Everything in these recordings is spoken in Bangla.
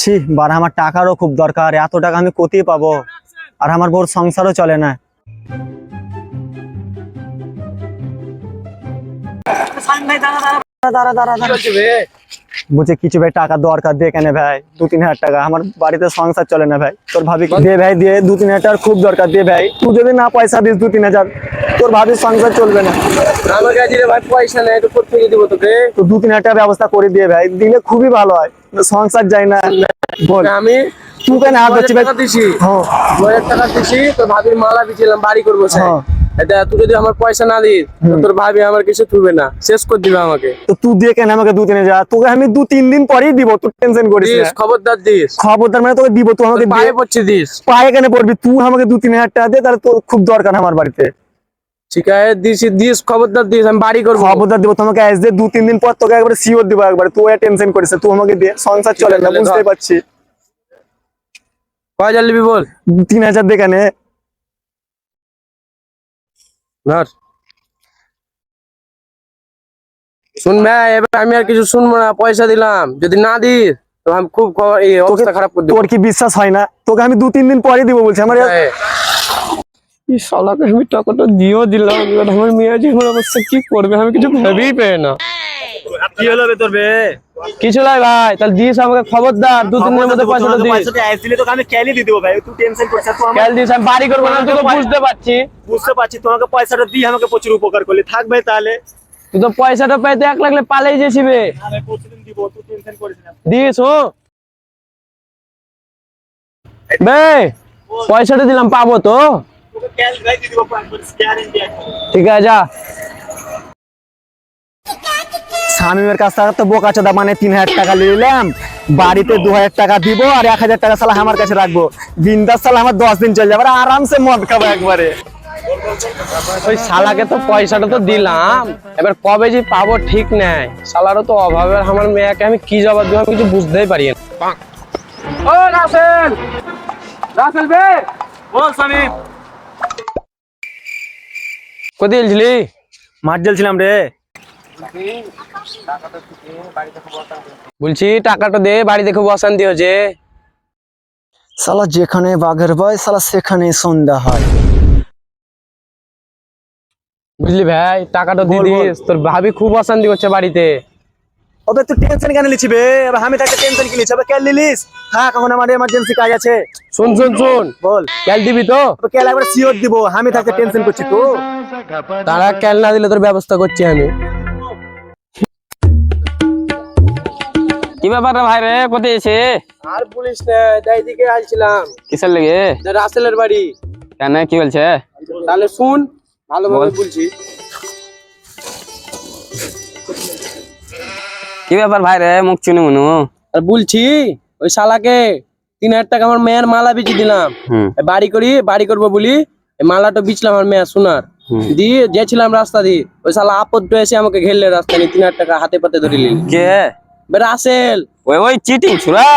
ছি বার আমার টাকারও খুব দরকার এত টাকা আমি কোথায় পাবো? আর আমার বউর সংসারও চলে না। দাঁড়া দাঁড়া দাঁড়া বুঝে কিছু ভাই টাকা দরকার কেন ভাই দু তিন হাজার টাকা আমার বাড়িতে সংসার চলে না ভাই। তোর ভাবি দে ভাই দিয়ে দু তিন হাজার খুব দরকার দিয়ে ভাই। তুই যদি না পয়সা দিস দু তিন হাজার তোর ভাবির সংসার চলবে না। আমার কাছে ভাই পয়সা নেই তো কোথেকে দিব তোকে। তো দু তিন হাজার ব্যবস্থা করে দিয়ে ভাই দিলে খুবই ভালো হয়। সংসার যায় না বল। আমি তুই কেন হাত ভাই দিছি। হ্যাঁ। দু হাজার টাকা দিছি তোর ভাবির মালা বিছিলাম বাড়ি করব স্যার হ্যাঁ। এটা তুই যদি আমার পয়সা না দিস তোর ভাবি আমার কিছু থুবে না শেষ করে দিবে আমাকে। তো তুই দিয়ে কেন আমাকে দু তিন হাজার? তোকে আমি দু তিন দিন পরেই দিব তুই টেনশন করিস না। খবরদার দিস। খবরদার মানে তোকে দিব তুই আমাকে পায়ে পড়ছে দিস। পায়ে কেন পড়বি? তুই আমাকে দু তিন হাজার টাকা দে তাহলে তোর খুব দরকার আমার বাড়িতে। ঠিক আছে দিস খবরদার দিস আমি বাড়ি করব। খবরদার দিব তোমাকে দে দু তিন দিন পর তোকে একবার সিওর দিব একবার। তুই টেনশন করিস তুই আমাকে দিয়ে সংসার চলে না বুঝতে পারছি। কয় হাজার নিবি বল? তিন হাজার দে কেন ধর। এবার আমি আর কিছু শুনব না পয়সা দিলাম। যদি না দিস তো আমি খুব অবস্থা খারাপ করে তোর কি বিশ্বাস হয় না? তোকে আমি দু তিন দিন পরে দিব বলছি। আমার। এই শালাকে আমি টাকাটা দিয়েও দিলাম এবার আমার মেয়ে যে আমার অবস্থা কি করবে আমি কিছু ভেবেই পেয়ে না। কি হলো বে তোর বে কিছু নাই ভাই তাহলে দিস আমাকে খবরদার দু তিন দিনের মধ্যে পয়সাটা দিস। পয়সাটা আজ দিলে আমি ক্যালি দিয়ে দেবো ভাই তুই টেনশন করিস তুই আমার কাল দিস আমি বাড়ি করব না তুই তো বুঝতে বুঝতে তোমাকে পয়সাটা দিয়ে আমাকে প্রচুর উপকার করলি। থাক ভাই তাহলে। তুই তো পয়সাটা পাইতে এক লাগলে পালাই যেছিবে আমি প্রতিদিন দিব তুই টেনশন করিস না। দিস ও বে পয়সাটা দিলাম পাবো তো। ঠিক আছে যা। স্বামীর কাছ থেকে তো বোকা চোদা মানে তিন হাজার টাকা নিলাম। বাড়িতে দু হাজার টাকা দিব আর এক হাজার টাকা সালা আমার কাছে রাখব। বিন্দাস সালা আমার দশ দিন চলে যাবে আর আরামসে মদ খাব একবারে। ওই শালাকে তো পয়সাটা তো দিলাম। এবার কবে যে পাবো ঠিক নাই। শালারও তো অভাবে। আমার মেয়েকে আমি কি জবাব দেবো আমি কিছু বুঝতেই পারি না। ও রাসেল! রাসেল বে! বল স্বামী কোথায় গেছিলি মাঠ জ্বলছিলাম রে। বলছি টাকাটা দে বাড়ি দেখে অশান্তি হয়েছে। সালা যেখানে বাঘের ভয় সালা সেখানে সন্ধ্যা হয়। বুঝলি ভাই টাকাটা দিয়ে। দিস তোর ভাবি খুব অশান্তি করছে বাড়িতে। ওবে তুই টেনশন কেন লিছি বে? এবার আমি থাকতে টেনশন কি লিছি এবার কেন লিলিস থাক এখন আমার এমার্জেন্সি কাজ আছে। শুন শুন শুন। বল। ক্যাল দিবি তো? কেন একবার সিওর দিব আমি থাকতে টেনশন করছি তো। তারা ক্যাল না দিলে তোর ব্যবস্থা করছি আমি। কি ব্যাপার রে ভাই রে? কোথায় এসে? আর পুলিশ না এইদিকে আসছিলাম। কিসের লেগে? রাসেলের বাড়ি। কেন? কি বলছে? তাহলে শুন ভালোভাবে বলছি। কি ব্যাপার ভাই রে? মুখ চিনি মনু। আর বলছি ওই শালাকে তিন হাজার টাকা আমার মেয়ের মালা বেচে দিলাম। বাড়ি করি বাড়ি করব বলি মালাটা বিচলাম আমার মেয়ে সোনার। দিয়ে গেছিলাম রাস্তা দিয়ে। ওই শালা আপদ এসে আমাকে ঘেরলে রাস্তা নিয়ে তিন হাজার টাকা হাতে পাতে ধরে নিলি। কে? আসেল। ওই ওই চিটিং ছুরা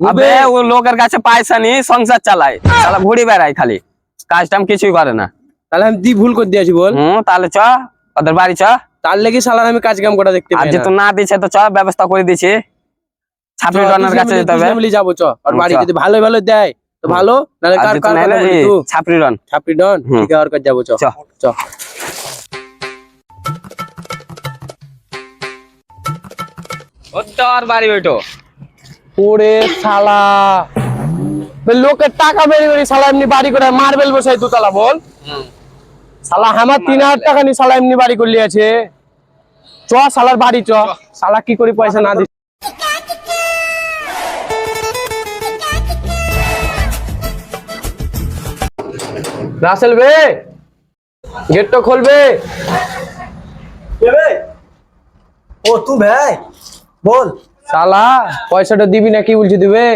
আবে ও লোকের কাছে পয়সা নি সংসার চালায়। শালা ঘুরি বেড়ায় খালি। কাজ টাম কিছুই করে না। তাহলে আমি দি ভুল করে দিয়েছি বল। হুম তাহলে চ ওদের বাড়ি চ। তার লেগে শালার আমি কাজ কাম করা দেখতে আর পাই যে না। তো না দিছে তো চ ব্যবস্থা করে দিছি। ছাপড়ি টনার কাছে যেতে হবে। মিলি যাব চ আর বাড়ি যদি ভালো ভালো দেয় তো ভালো আর কার কার কথা তুই? ছাপড়ি রন ছাপড়ি ডন ঠিক আছে ওর কাছে যাব চ। চ। চ। ওর বাড়ি ওইটো ওরে শালা। লোকের টাকা বেরি বেরি শালা এমনি বাড়ি করে মার্বেল বসাই দুতলা বল। শালা আমার তিন হাজার টাকা নি শালা এমনি বাড়ি করলি আছে। চ শালার বাড়ি চ। শালা কি করি পয়সা না দিস। রাসেল বে গেটটা খুলবে। ও তুই ভাই বল। শালা পয়সাটা দিবি না কি বলছি দিবে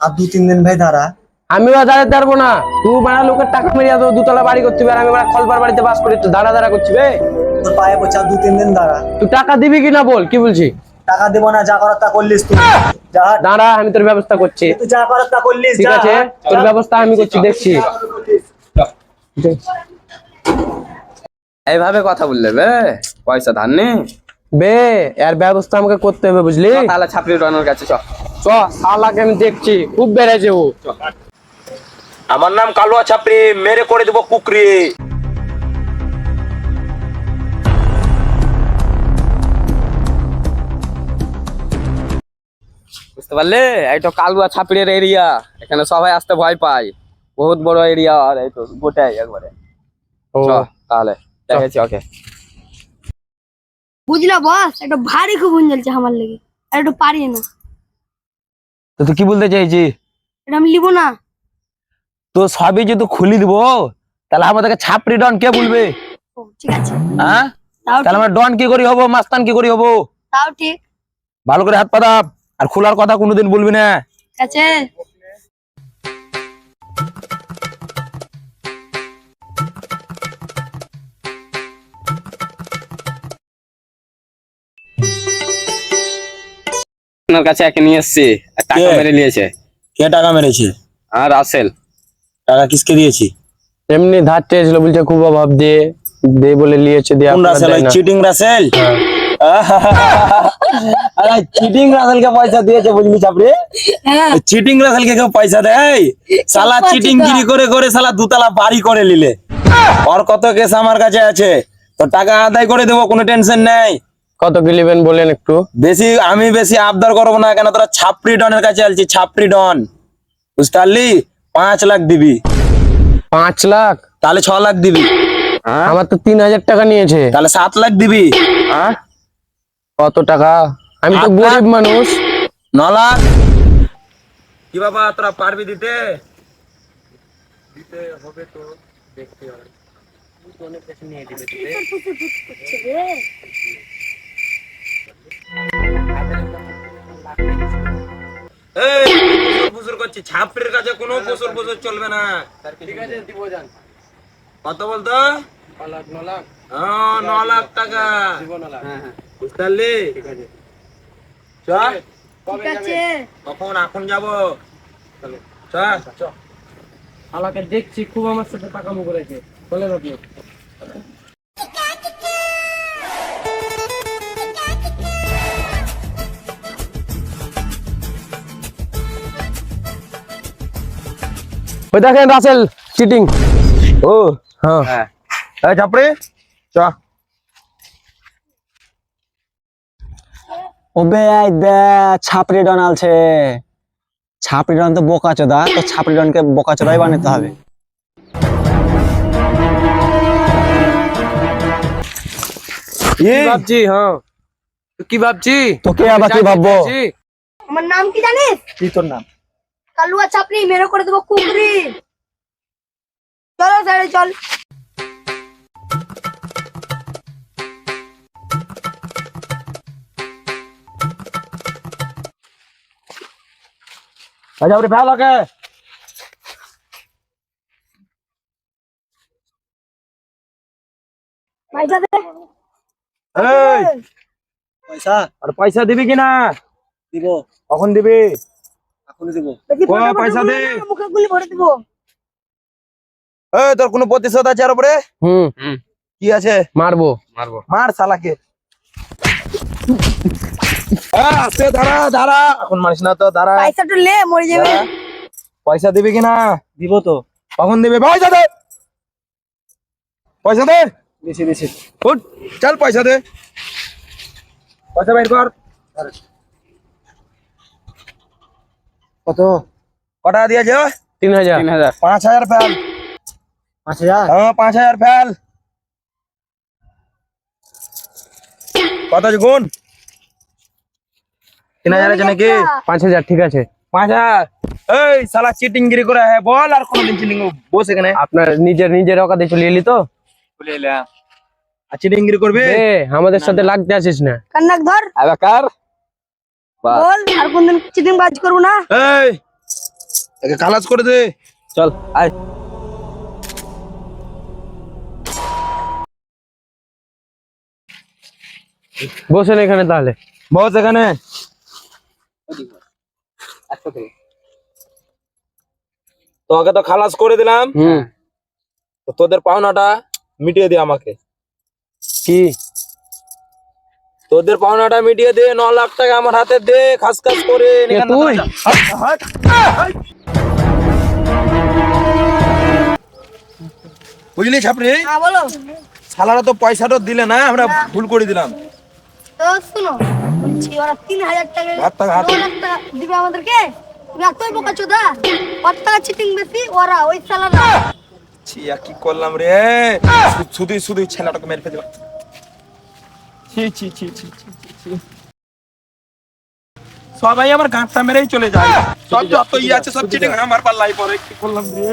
আর দু তিন দিন ভাই দাঁড়া। আমি বা দাঁড়াতে পারব না। তুই মানে লোকের টাকা মেরিয়া তো দুতলা বাড়ি করতে হবে আমি খলবার বাড়িতে বাস করি তো দাঁড়া দাঁড়া করছি বে। তোর পায়ে আর দু তিন দিন দাঁড়া। তুই টাকা দিবি কিনা বল কি বলছি? টাকা দেবো না যা করার তা করলিস তুই। যা। দাঁড়া আমি তোর ব্যবস্থা করছি। তুই যা করার তা করলিস ঠিক আছে তোর ব্যবস্থা আমি করছি দেখছি। এইভাবে কথা বললে বে পয়সা ধার নে। বে এর ব্যবস্থা আমাকে করতে হবে বুঝলি? তাহলে ছাপড়ি রানোর কাছে চ। চ শালাকে আমি দেখছি খুব বেড়েছে ও। আমার নাম কালুয়া ছাপড়ি মেরে করে দেবো কুকরি। বুঝতে পারলে? এই তো কালুয়া ছাপড়ির এরিয়া এখানে সবাই আসতে ভয় পায়। বহুত বড় এরিয়া আর এই তো গোটাই একবারে। তাহলে। দেখেছি ওকে। বুঝলা বস একটা ভারী খুব জ্বলছে আমার লেগে। আর একটু পারি না। তো তুই কি বলতে চাইছি এটা আমি লিবো না। তো সবই যদি খুলি দিব তাহলে আমাদেরকে ছাপড়ি ডন কে বলবে? ঠিক আছে। হ্যাঁ? তাহলে আমরা ডন কি করি হব মাস্তান কি করি হব? তাও ঠিক। ভালো করে হাত পাতা আর খোলার কথা কোনোদিন বলবি না। ঠিক আছে। আপনার কাছে একে নিয়ে এসছি টাকা মেরে নিয়েছে। কে টাকা মেরেছে? আর রাসেল। টাকা কিসকে দিয়েছি? এমনি ধার চেয়েছিল বলছে খুব অভাব দিয়ে দে বলে নিয়েছে দিয়ে কোন রাসেল চিটিং রাসেল? আরে চিটিং রাসেলকে পয়সা দিয়েছে বুঝলি চাপড়ি? হ্যাঁ। চিটিং রাসেলকে কেউ পয়সা দেয়? সালা চিটিং গিরি করে করে সালা দুতলা বাড়ি করে নিলে। ওর কত কেস আমার কাছে আছে? তো টাকা আদায় করে দেবো কোনো টেনশন নেই। কত কি নেবেন বলেন একটু। বেশি আমি বেশি আবদার করব না কেন? তোরা ছাপড়ি ডনের কাছে আলছি ছাপড়ি ডন। বুঝতে পারলি? পাঁচ লাখ দিবি। পাঁচ লাখ? তাহলে ছ লাখ দিবি। আমার তো তিন হাজার টাকা নিয়েছে। তাহলে সাত লাখ দিবি। কত টাকা? আমি তো গরিব মানুষ। ন লাখ। কি বাবা তোরা পারবি দিতে? এই, ফুসুর ছাপড়ির কাছে কোনো ফুসুর ফুসুর চলবে না। কত বলতো? হ্যাঁ, ন লাখ টাকা। বুঝতে পারলি? ঠিক আছে। কখন? এখন যাব। চ। শালাকে দেখছি খুব আমার সাথে টাকামো করেছে। বলেন আপনি ওই দেখেন রাসেল চিটিং ও হ্যাঁ। হ্যাঁ। এই ছাপড়ি চ। ওবে এই দে ছাপড়ি ডন আলছে। ছাপড়ি ডন তো বোকা চোদা তো ছাপড়ি ডনকে বোকা চোদাই বানাতে হবে। কি ভাবছি হ্যাঁ। কি ভাবছি? তোকে আবার কি ভাববো? আমার নাম কি জানিস? কি তোর নাম? কালুয়া চাপড়ি মেরে করে দেবো কুকুরি চলো সাইডে চল। ফেল ওকে পয়সা দে। এই। পয়সা? আর পয়সা দিবি কি না দিব। কখন দিবি? পয়সা গুলো দে। মুখে গুলি ভরে দেবো। এই তোর কোনো প্রতিশোধ আছে আর উপরে হুম। কি আছে? মারবো। মারবো। মার শালাকে। এই, আস্তে দাঁড়া দাঁড়া। এখন মারিস না তো দাঁড়া। পয়সাটা লে মরে যাবে। পয়সা দিবি কি না? দিব তো। কখন দিবি? পয়সা দে। পয়সা দে। বেশি বেশি। উঠ চল পয়সা দে। পয়সা বের কর। কত? কটা দিয়েছে তিন হাজার। তিন হাজার। পাঁচ হাজার ফেল। পাঁচ হাজার? হ্যাঁ পাঁচ হাজার ফেল। কত আছে গুণ? তিন হাজার আছে নাকি? পাঁচ হাজার ঠিক আছে। পাঁচ হাজার। এই সালা চিটিং গিরি করে হ্যাঁ বল আর কোনদিন চিটিং বস এখানে। আপনার নিজের নিজের অকাতে চলে এলি তো? আর চিটিং গিরি করবি? এ আমাদের সাথে লাগতে আসিস না। কান্নাক ধর। এবার বাস বল আর কোনদিন চিটিং বাজ করব না? এই একে খালাস করে দে। চল আয়। বসেন এখানে তাহলে। বস এখানে। তোমাকে তো খালাস করে দিলাম। তোদের পাওনাটা মিটিয়ে দে আমাকে। কি? তোদের পাওনাটা মিটিয়ে দে ন লাখ টাকা আমার হাতে দে খাস খাস করে তুই। বুঝলি ছাপরি হ্যাঁ বলো। শালারা তো পয়সাটা দিলে না আমরা ভুল করে দিলাম। শুনো ওরা তিন হাজার টাকা হাত টাকা, হাত ন লাখ টাকা দিবে আমাদেরকে? এতই বোকা চোদা কত টাকা চিটিং বেশি? ওরা ওই সালারা ছি আর কি করলাম রে? শুধু শুধু ছেলেটাকে মেরে ফেলে দিলাম ছি ছি সবাই আমার গাঁটটা মেরেই চলে যায়। সব যত ইয়ে আছে, সব চিটিং, আমার পাল্লাই পরে কি করলাম রে?